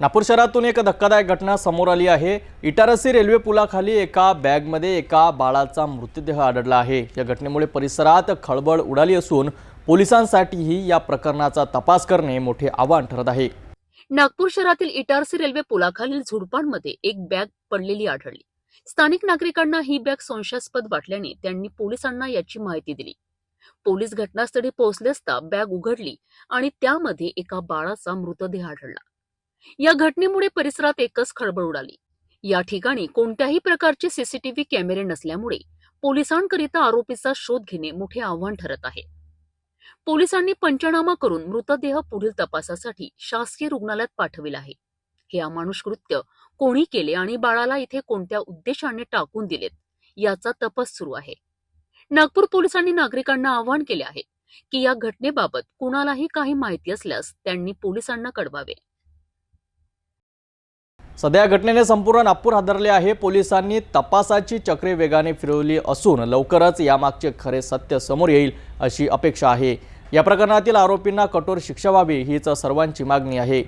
नागपूर शहरातून एक धक्कादायक घटना समोर आली आहे. इटारसी रेल्वे पुलाखाली एका बॅगमध्ये एका बाळाचा मृतदेह आढळला आहे. या घटनेमुळे परिसरात खळबळ उडाली असून पोलिसांसाठीही या प्रकरणाचा तपास करणे मोठे आव्हान ठरत आहे. नागपूर शहरातील इटारसी रेल्वे पुलाखालील झुडपांमध्ये एक बॅग पडलेली आढळली. स्थानिक नागरिकांना ही बॅग संशयास्पद वाटल्याने त्यांनी पोलिसांना याची माहिती दिली. पोलीस घटनास्थळी पोहोचले असता बॅग उघडली आणि त्यामध्ये एका बाळाचा मृतदेह आढळला. या घटनेमुळे परिसरात एकच खळबळ उडाली. या ठिकाणी कोणत्याही प्रकारचे सीसीटीव्ही कॅमेरे नसल्यामुळे पोलिसांकरिता आरोपीचा शोध घेणे मोठे आव्हान ठरत आहे. पोलिसांनी पंचनामा करून मृतदेह पुढील तपासासाठी शासकीय रुग्णालयात पाठविला आहे. हे अमानुष कृत्य कोणी केले आणि बाळाला इथे कोणत्या उद्देशाने टाकून दिलेत याचा तपास सुरू आहे. नागपूर पोलिसांनी नागरिकांना आवाहन केले आहे की या घटनेबाबत कुणालाही काही माहिती असल्यास त्यांनी पोलिसांना कळवावे. सध्या घटनेने संपूर्ण नागपूर हादरले आहे. पोलिसांनी तपासाची चक्रे वेगाने फिरवली असून लवकरच यामागचे खरे सत्य समोर येईल अशी अपेक्षा आहे. या प्रकरणातील आरोपींना कठोर शिक्षा व्हावी हीच सर्वांची मागणी आहे.